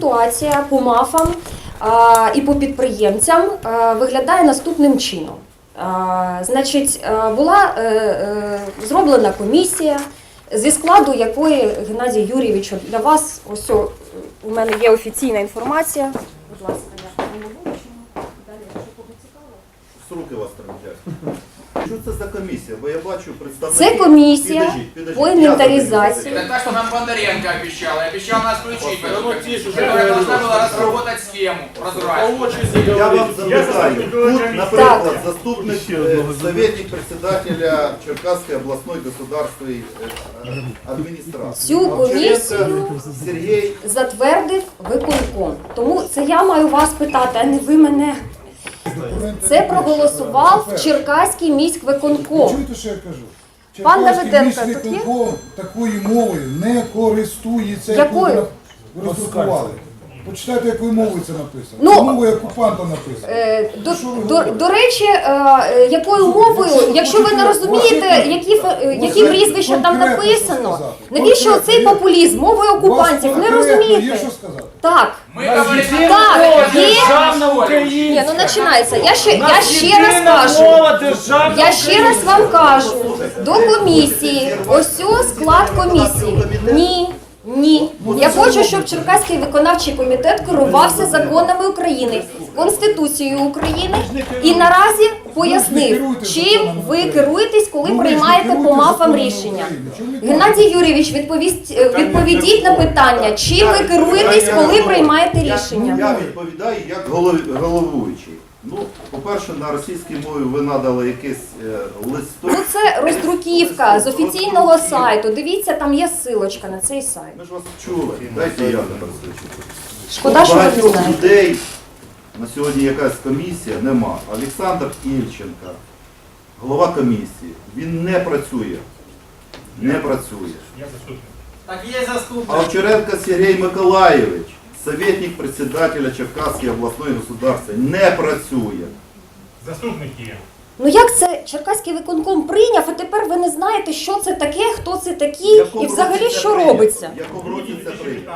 ситуація по мафам а, і по підприємцям а, виглядає наступним чином. А, Значить, була е, е, зроблена комісія, зі складу якої Геннадій Юрійович для вас ось у мене є офіційна інформація. Будь ласка, я не можу. Далі, якщо кому цікаво. Руки вас тремтять. Що це за комісія? Бо я бачу представники... Це комісія Підождіть, підождіть. по Я інвентаризації. задаю Это то, что нам Бондаренко обещал. И обещал нас включить в эту комиссию. тише, Которая да, должна да, была да. разработать схему прозрачную. запитання. Я вам запитаю. Тут, наприклад, Так. заступник, е, советник председателя Черкасской областной государственной е, адміністрації. Цю Овчаренко комісію Сергій затвердив виконком. Тому це я маю вас питати, а не ви мене. Це проголосував Черкаський міськвиконком. Чуєте, що я кажу? Пан Давиденко, тут є? такою мовою не користується, Якою? яку ви роздрукували. Почитайте, якою мовою це написано. Ну, мовою окупанта написано. Е, До, Що ви до, говорите? до речі, е, е, якою мовою, якщо ви не розумієте, які, фе- е, які прізвища там написано, сказати? навіщо цей популізм мовою окупантів? У вас Не конкретно Є розумієте? що сказати? Так. Мы говорим Так, є. Ні, ну починається. Я ще, я ще раз кажу. Я ще раз вам кажу, до комісії, ось склад комісії. Ні, ні. Я хочу, щоб Черкаський виконавчий комітет керувався законами України, Конституцією України і наразі пояснив, чим ви керуєтесь, коли Ну, ви ж не приймаєте по мафам рішення. Геннадій Юрійович, відповість, е, відповідіть на питання, чим ви керуєтесь, коли приймаєте рішення. Я відповідаю як голов- головуючий. Ну, по-перше, на російській мові ви надали якийсь е, Ну листок. це роздруківка з офіційного сайту. Дивіться, там є силочка на цей сайт. Ми ж вас чули. Дайте я тепер скажу. Шкода, що ви не Багатьох знаєте. людей на сьогодні якась комісія нема. Олександр Ільченка, голова комісії, він не працює. Не працює. Так є заступник. А Овчаренко Сергій Миколаєвич, советник председателя Черкаської обласної государства, не працює. Заступник є. Ну як це Черкаський виконком прийняв, а тепер ви не знаєте, що це таке, хто це такі і взагалі що робиться? Якому році це прийнято?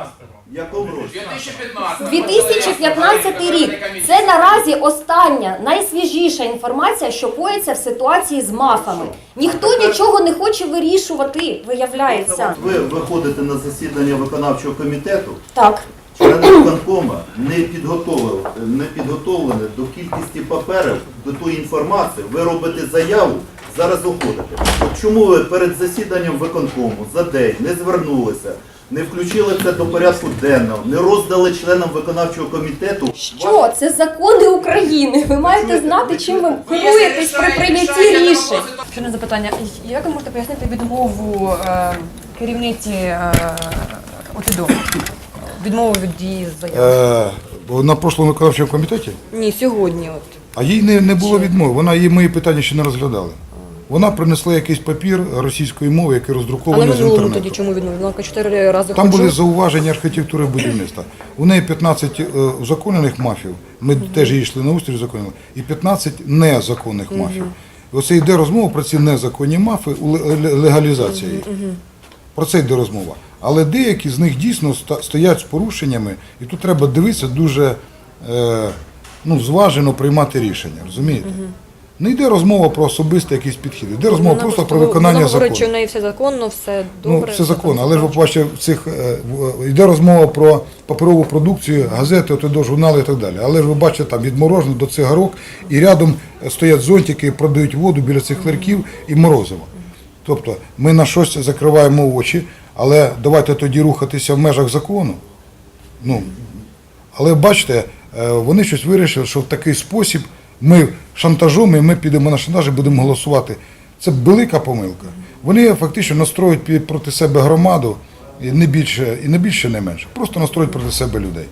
В якому році? 2015. 2015 рік це наразі остання найсвіжіша інформація, що коїться в ситуації з мафами. Ніхто нічого не хоче вирішувати, виявляється. Ви виходите на засідання виконавчого комітету, Так. Члени виконкома не підготовили, не підготовлені до кількості паперів, до тої інформації. Ви робите заяву, зараз уходите. От чому ви перед засіданням виконкому за день не звернулися, не включили це до порядку денного, не роздали членам виконавчого комітету? Що це закони України? Ви маєте знати, чим ви керуєтесь при прийнятті рішень. Ще одне запитання. Як ви можете пояснити відмову е, керівниці е, ОТДО? Відмову від дії заяви? Е, бо на прошлому виконавчому комітеті, Ні, сьогодні. От. а їй не, не було відмови. Вона її мої питання ще не розглядала. Вона принесла якийсь папір російської мови, який А на роздрукований з минулому інтернету. тоді чому відмовила? Вона чотири рази Там ходжу. були зауваження архітектури будівництва. У неї 15 е, узаконених мафів, ми теж її йшли на устрій законили, і 15 незаконних мафів. Оце йде розмова про ці незаконні мафи у ле- ле- легалізації їх. Про це йде розмова. Але деякі з них дійсно стоять з порушеннями, і тут треба дивитися дуже е, ну, зважено приймати рішення, розумієте? Не йде розмова про особистий якийсь підхід, йде розмова Вона просто про вона виконання говорить, закону. що в неї все законно, все добре. Ну, все законно, але ж ви бачите, в цих е, йде розмова про паперову продукцію, газети, от до журнали і так далі. Але ж ви бачите, там від мороженого до цигарок, і рядом стоять зонтики, продають воду біля цих ларьків і морозиво. Тобто ми на щось закриваємо очі, але давайте тоді рухатися в межах закону. Ну, але бачите, е, вони щось вирішили, що в такий спосіб ми шантажом і ми підемо на шантаж і будемо голосувати. Це велика помилка. Вони фактично настроюють проти себе громаду і не більше, і не більше, не менше. Просто настроюють проти себе людей.